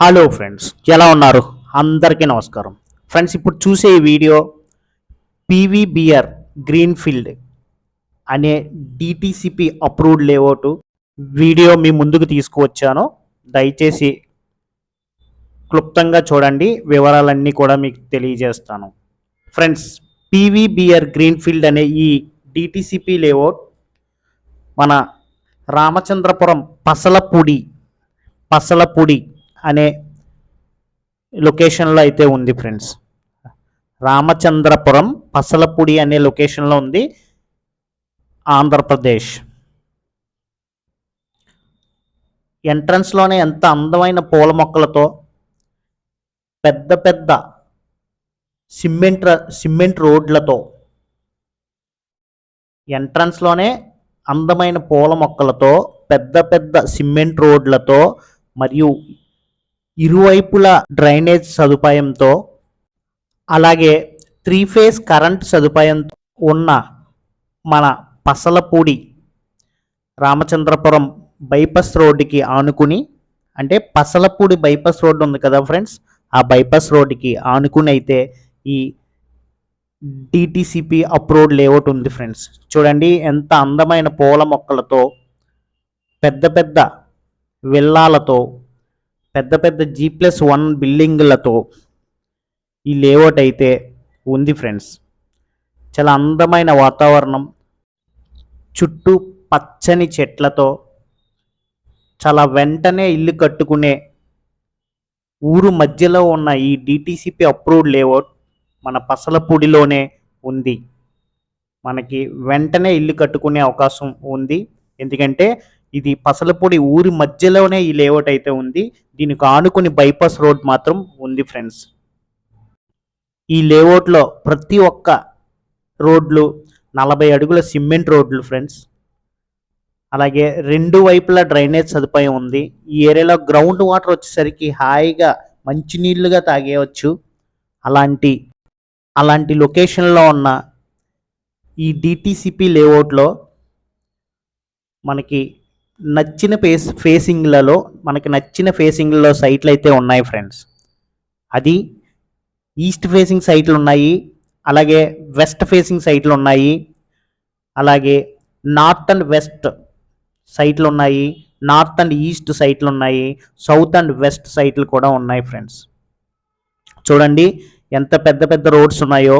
Hello friends ఎలా ఉన్నారు? అందరికీ నమస్కారం. ఫ్రెండ్స్ ఇప్పుడు చూసే ఈ వీడియో పీవీబిఆర్ గ్రీన్ఫీల్డ్ అనే డిటిసిపి అప్రూవ్డ్ లేఅవుట్ వీడియో మీ ముందుకు తీసుకువచ్చాను. దయచేసి క్లుప్తంగా చూడండి వివరాలన్నీ కూడా మీకు తెలియజేస్తాను. ఫ్రెండ్స్ పీవీబిఆర్ గ్రీన్ఫీల్డ్ అనే ఈ డిటిసిపి లేఅవుట్ మన రామచంద్రపురం పసలపూడి పసలపూడి అనే లొకేషన్లో అయితే ఉంది ఫ్రెండ్స్ రామచంద్రపురం పసలపూడి అనే లొకేషన్లో ఉంది ఆంధ్రప్రదేశ్. ఎంట్రన్స్లోనే ఎంత అందమైన పూల మొక్కలతో పెద్ద పెద్ద సిమెంట్ సిమెంట్ రోడ్లతో ఎంట్రన్స్లోనే అందమైన పూల మొక్కలతో పెద్ద పెద్ద సిమెంట్ రోడ్లతో మరియు ఇరువైపులా డ్రైనేజ్ సదుపాయంతో అలాగే త్రీ ఫేజ్ కరెంట్ సదుపాయంతో ఉన్న మన పసలపూడి రామచంద్రపురం బైపాస్ రోడ్డుకి ఆనుకుని అంటే పసలపూడి బైపాస్ రోడ్డు ఉంది కదా ఫ్రెండ్స్ ఆ బైపాస్ రోడ్డుకి ఆనుకుని అయితే ఈ డిటిసిపి అప్రోడ్ లేఅవుట్ ఉంది ఫ్రెండ్స్. చూడండి ఎంత అందమైన పూల మొక్కలతో పెద్ద పెద్ద విల్లాలతో పెద్ద పెద్ద జీ ప్లస్ వన్ బిల్డింగ్లతో ఈ లేఅవుట్ అయితే ఉంది ఫ్రెండ్స్. చాలా అందమైన వాతావరణం చుట్టూ పచ్చని చెట్లతో చాలా వెంటనే ఇల్లు కట్టుకునే ఊరు మధ్యలో ఉన్న ఈ డిటిసిపి అప్రూవ్డ్ లేఅవుట్ మన పసలపూడిలోనే ఉంది. మనకి వెంటనే ఇల్లు కట్టుకునే అవకాశం ఉంది. ఎందుకంటే ఇది పసలపూడి ఊరి మధ్యలోనే ఈ లేఅవుట్ అయితే ఉంది. దీనికి ఆనుకుని బైపాస్ రోడ్ మాత్రం ఉంది ఫ్రెండ్స్. ఈ లేఅవుట్లో ప్రతి ఒక్క రోడ్లు నలభై అడుగుల సిమెంట్ రోడ్లు ఫ్రెండ్స్. అలాగే రెండు వైపులా డ్రైనేజ్ సదుపాయం ఉంది. ఈ ఏరియాలో గ్రౌండ్ వాటర్ వచ్చేసరికి హాయిగా మంచినీళ్ళుగా తాగేయవచ్చు అలాంటి అలాంటి లొకేషన్లో ఉన్న ఈ డిటిసిపి లేఅవుట్లో మనకి నచ్చిన ఫేస్ ఫేసింగ్లలో మనకి నచ్చిన ఫేసింగ్లలో సైట్లు అయితే ఉన్నాయి ఫ్రెండ్స్ అది ఈస్ట్ ఫేసింగ్ సైట్లు ఉన్నాయి అలాగే వెస్ట్ ఫేసింగ్ సైట్లు ఉన్నాయి అలాగే నార్త్ అండ్ వెస్ట్ సైట్లు ఉన్నాయి నార్త్ అండ్ ఈస్ట్ సైట్లు ఉన్నాయి సౌత్ అండ్ వెస్ట్ సైట్లు కూడా ఉన్నాయి ఫ్రెండ్స్ చూడండి ఎంత పెద్ద పెద్ద రోడ్స్ ఉన్నాయో.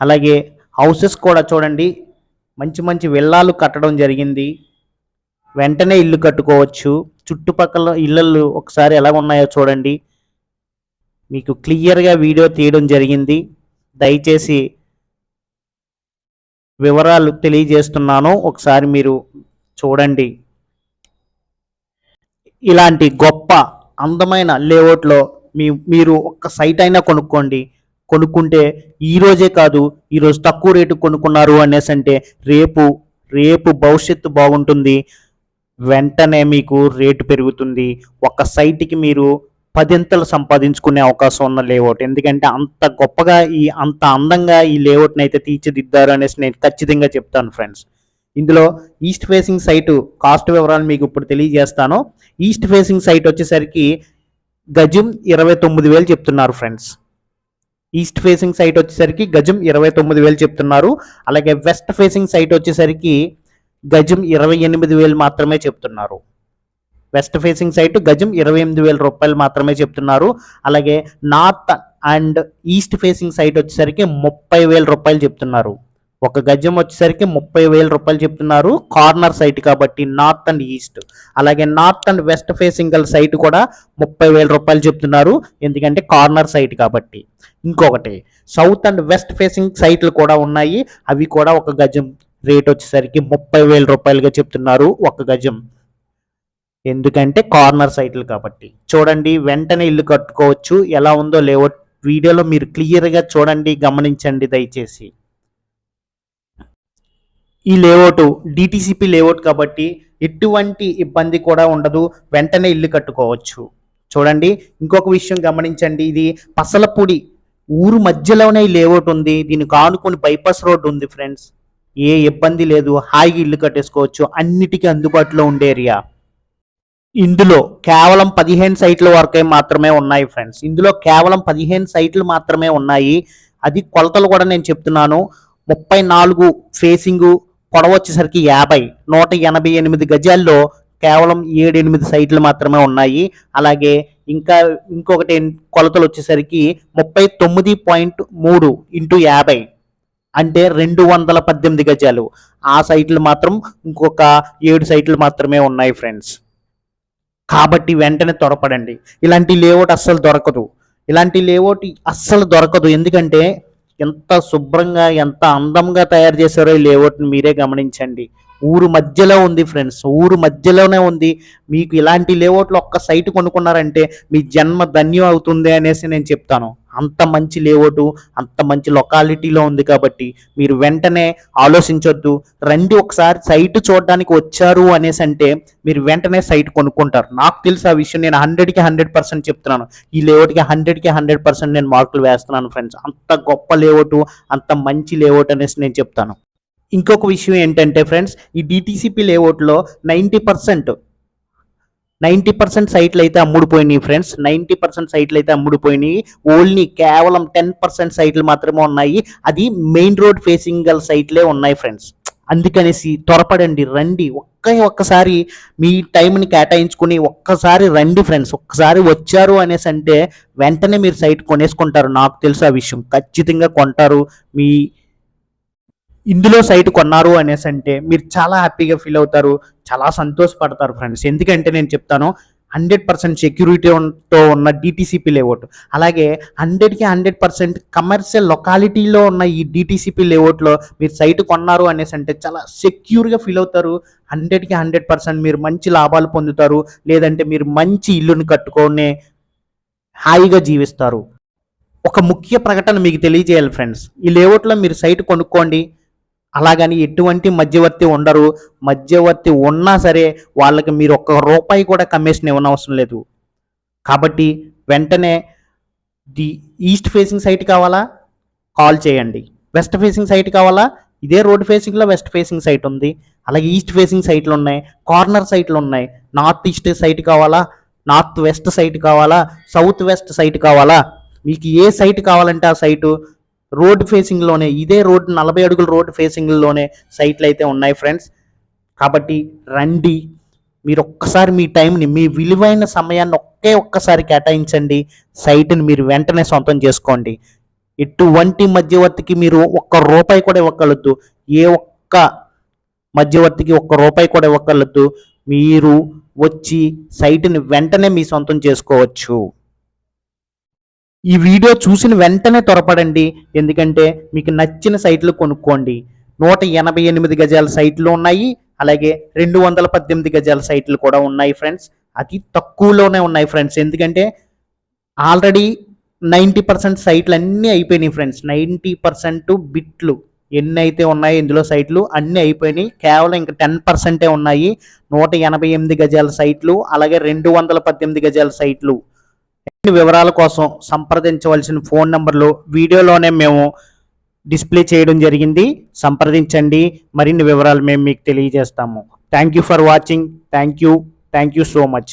అలాగే హౌసెస్ కూడా చూడండి మంచి మంచి విల్లాలు కట్టడం జరిగింది. వెంటనే ఇల్లు కట్టుకోవచ్చు. చుట్టుపక్కల ఇళ్ళు ఒకసారి ఎలా ఉన్నాయో చూడండి. మీకు క్లియర్గా వీడియో తీయడం జరిగింది. దయచేసి వివరాలు తెలియజేస్తున్నాను. ఒకసారి మీరు చూడండి. ఇలాంటి గొప్ప అందమైన లేఅవుట్లో మీ మీరు ఒక్క సైట్ అయినా కొనుక్కోండి. కొనుక్కుంటే ఈ రోజే కాదు ఈరోజు తక్కువ రేటు కొనుక్కున్నారు అనేసి అంటే రేపు రేపు భవిష్యత్తు బాగుంటుంది. వెంటనే మీకు రేటు పెరుగుతుంది. ఒక సైట్కి మీరు పదింతలు సంపాదించుకునే అవకాశం ఉన్న లేఅవుట్. ఎందుకంటే అంత గొప్పగా ఈ అంత అందంగా ఈ లేఅవుట్ని అయితే తీర్చిదిద్దారు అనేసి నేను ఖచ్చితంగా చెప్తాను ఫ్రెండ్స్. ఇందులో ఈస్ట్ ఫేసింగ్ సైటు కాస్ట్ వివరాలు మీకు ఇప్పుడు తెలియజేస్తాను. ఈస్ట్ ఫేసింగ్ సైట్ వచ్చేసరికి గజం ఇరవై తొమ్మిది వేలు చెప్తున్నారు ఫ్రెండ్స్. ఈస్ట్ ఫేసింగ్ సైట్ వచ్చేసరికి గజం ఇరవై తొమ్మిది వేలు చెప్తున్నారు. అలాగే వెస్ట్ ఫేసింగ్ సైట్ వచ్చేసరికి గజం ఇరవై ఎనిమిది వేలు మాత్రమే చెప్తున్నారు. వెస్ట్ ఫేసింగ్ సైట్ గజం ఇరవై ఎనిమిది వేల రూపాయలు మాత్రమే చెప్తున్నారు. అలాగే north and east facing site వచ్చేసరికి ముప్పై వేల రూపాయలు చెప్తున్నారు. ఒక గజం వచ్చేసరికి ముప్పై వేల రూపాయలు చెప్తున్నారు. కార్నర్ సైట్ కాబట్టి నార్త్ అండ్ ఈస్ట్ అలాగే నార్త్ అండ్ వెస్ట్ ఫేసింగ్ గల సైట్ కూడా ముప్పై వేల రూపాయలు చెప్తున్నారు. ఎందుకంటే కార్నర్ సైట్ కాబట్టి. ఇంకొకటి సౌత్ అండ్ వెస్ట్ ఫేసింగ్ సైట్లు కూడా ఉన్నాయి. అవి కూడా ఒక గజం రేట్ వచ్చేసరికి ముప్పై వేల రూపాయలుగా చెప్తున్నారు ఒక గజం. ఎందుకంటే కార్నర్ సైట్లు కాబట్టి. చూడండి వెంటనే ఇల్లు కట్టుకోవచ్చు. ఎలా ఉందో లేవో వీడియోలో మీరు క్లియర్గా చూడండి గమనించండి దయచేసి. ఈ లేఅవుట్ డిటిసిపి లేఅవుట్ కాబట్టి ఎటువంటి ఇబ్బంది కూడా ఉండదు. వెంటనే ఇల్లు కట్టుకోవచ్చు. చూడండి ఇంకొక విషయం గమనించండి. ఇది పసలపూడి ఊరు మధ్యలోనే లేఅవుట్ ఉంది. దీనికి ఆనుకుని బైపాస్ రోడ్ ఉంది ఫ్రెండ్స్. ఏ ఇబ్బంది లేదు. హాయిగా ఇల్లు కట్టేసుకోవచ్చు. అన్నిటికీ అందుబాటులో ఉండే ఏరియా. ఇందులో కేవలం పదిహేను సైట్ల వరకే మాత్రమే ఉన్నాయి ఫ్రెండ్స్. ఇందులో కేవలం పదిహేను సైట్లు మాత్రమే ఉన్నాయి. అది కొలతలు కూడా నేను చెప్తున్నాను. ముప్పై నాలుగు ఫేసింగు కొడవచ్చేసరికి వచ్చేసరికి యాభై నూట ఎనభై ఎనిమిది గజాల్లో కేవలం ఏడు ఎనిమిది సైట్లు మాత్రమే ఉన్నాయి. అలాగే ఇంకా ఇంకొకటి కొలతలు వచ్చేసరికి ముప్పై తొమ్మిది పాయింట్ మూడు ఇంటూ యాభై అంటే రెండు వందల పద్దెనిమిది గజాలు. ఆ సైట్లు మాత్రం ఇంకొక ఏడు సైట్లు మాత్రమే ఉన్నాయి ఫ్రెండ్స్. కాబట్టి వెంటనే త్వరపడండి. ఇలాంటి లేఅవుట్ అస్సలు దొరకదు. ఇలాంటి లేఅవుట్ అస్సలు దొరకదు. ఎందుకంటే ఎంత శుభ్రంగా ఎంత అందంగా తయారు చేశారో ఈ లేఅవుట్ని మీరే గమనించండి. ఊరు మధ్యలో ఉంది ఫ్రెండ్స్ ఊరు మధ్యలోనే ఉంది. మీకు ఇలాంటి లేఅవుట్లో ఒక్క సైట్ కొనుక్కున్నారంటే మీ జన్మ ధన్యం అవుతుంది అనేసి నేను చెప్తాను. అంత మంచి లేఅవుట్ అంత మంచి లొకాలిటీలో ఉంది కాబట్టి మీరు వెంటనే ఆలోచించొద్దు. రండి ఒకసారి సైట్ చూడడానికి వచ్చారు అనేసి అంటే మీరు వెంటనే సైట్ కొనుక్కుంటారు. నాకు తెలుసు ఆ విషయం. నేను హండ్రెడ్కి హండ్రెడ్ పర్సెంట్ చెప్తున్నాను. ఈ లేఅవుట్కి హండ్రెడ్కి హండ్రెడ్ పర్సెంట్ నేను మార్కులు వేస్తున్నాను ఫ్రెండ్స్ అంత గొప్ప లేఅవుట్ అంత మంచి లేఅవుట్ అనేసి నేను చెప్తాను. ఇంకొక విషయం ఏంటంటే ఫ్రెండ్స్ ఈ డిటీసీపీ లేఅవుట్లో నైంటీ పర్సెంట్ నైంటీ పర్సెంట్ సైట్లు అయితే అమ్ముడుపోయినాయి ఫ్రెండ్స్. నైంటీ పర్సెంట్ సైట్లు అయితే అమ్ముడుపోయినాయి. ఓన్లీ కేవలం టెన్ పర్సెంట్ సైట్లు మాత్రమే ఉన్నాయి. అది మెయిన్ రోడ్ ఫేసింగ్ గల సైట్లే ఉన్నాయి ఫ్రెండ్స్. అందుకనేసి త్వరపడండి రండి. ఒక్క ఒక్కసారి మీ టైంని కేటాయించుకుని ఒక్కసారి రండి ఫ్రెండ్స్. ఒక్కసారి వచ్చారు అనేసి అంటే వెంటనే మీరు సైట్ కొనేసుకుంటారు. నాకు తెలుసు ఆ విషయం. ఖచ్చితంగా కొంటారు. మీ ఇందులో సైట్ కొన్నారు అనేసి అంటే మీరు చాలా హ్యాపీగా ఫీల్ అవుతారు చాలా సంతోషపడతారు ఫ్రెండ్స్ ఎందుకంటే నేను చెప్తాను హండ్రెడ్ పర్సెంట్ సెక్యూరిటీతో ఉన్న డిటీసీపీ లేఅవుట్ అలాగే హండ్రెడ్కి హండ్రెడ్ పర్సెంట్ కమర్షియల్ లొకాలిటీలో ఉన్న ఈ డిటీసీపీ లేఅవుట్లో మీరు సైట్ కొన్నారు అనేసి అంటే చాలా సెక్యూర్గా ఫీల్ అవుతారు. హండ్రెడ్కి హండ్రెడ్ పర్సెంట్ మీరు మంచి లాభాలు పొందుతారు లేదంటే మీరు మంచి ఇల్లుని కట్టుకొని హాయిగా జీవిస్తారు. ఒక ముఖ్య ప్రకటన మీకు తెలియజేయాలి ఫ్రెండ్స్ ఈ లేఅవుట్లో మీరు సైట్ కొనుక్కోండి అలాగని ఎటువంటి మధ్యవర్తి ఉండరు. మధ్యవర్తి ఉన్నా సరే వాళ్ళకి మీరు ఒక్క రూపాయి కూడా కమిషన్ ఇవ్వనవసరం లేదు. కాబట్టి వెంటనే ది ఈస్ట్ ఫేసింగ్ సైట్ కావాలా? కాల్ చేయండి. వెస్ట్ ఫేసింగ్ సైట్ కావాలా? ఇదే రోడ్ ఫేసింగ్లో వెస్ట్ ఫేసింగ్ సైట్ ఉంది. అలాగే ఈస్ట్ ఫేసింగ్ సైట్లు ఉన్నాయి. కార్నర్ సైట్లు ఉన్నాయి. నార్త్ ఈస్ట్ సైట్ కావాలా? నార్త్ వెస్ట్ సైట్ కావాలా? సౌత్ వెస్ట్ సైట్ కావాలా? మీకు ఏ సైట్ కావాలంటే ఆ సైటు రోడ్ ఫేసింగ్లోనే ఇదే రోడ్ నలభై అడుగుల రోడ్ ఫేసింగ్లోనే సైట్లు అయితే ఉన్నాయి ఫ్రెండ్స్ కాబట్టి రండి. మీరు ఒక్కసారి మీ టైంని మీ విలువైన సమయాన్ని ఒకే ఒక్కసారి కేటాయించండి. సైట్ని మీరు వెంటనే సొంతం చేసుకోండి. ఎటువంటి మధ్యవర్తికి మీరు ఒక్క రూపాయి కూడా ఇవ్వగలద్దు ఏ ఒక్క మధ్యవర్తికి ఒక్క రూపాయి కూడా ఇవ్వగలద్దు మీరు వచ్చి సైట్ని వెంటనే మీ సొంతం చేసుకోవచ్చు. ఈ వీడియో చూసిన వెంటనే త్వరపడండి. ఎందుకంటే మీకు నచ్చిన సైట్లు కొనుక్కోండి. నూట ఎనభై ఎనిమిది గజాల సైట్లు ఉన్నాయి. అలాగే రెండు వందల పద్దెనిమిది గజాల సైట్లు కూడా ఉన్నాయి ఫ్రెండ్స్. అతి తక్కువలోనే ఉన్నాయి ఫ్రెండ్స్. ఎందుకంటే ఆల్రెడీ నైంటీ పర్సెంట్ సైట్లు అన్నీ అయిపోయినాయి ఫ్రెండ్స్. నైంటీ పర్సెంట్ బిట్లు ఎన్ని అయితే ఉన్నాయో ఇందులో సైట్లు అన్నీ అయిపోయినాయి. కేవలం ఇంకా టెన్ పర్సెంటే ఉన్నాయి. నూట ఎనభై ఎనిమిది గజాల సైట్లు అలాగే రెండు వందల పద్దెనిమిది గజాల సైట్లు వివరాల కోసం సంప్రదించవలసిన ఫోన్ నంబర్లు వీడియోలోనే మేము డిస్ప్లే చేయడం జరిగింది. సంప్రదించండి. మరిన్ని వివరాలు మేము మీకు తెలియజేస్తాము. Thank you for watching thank you thank you so much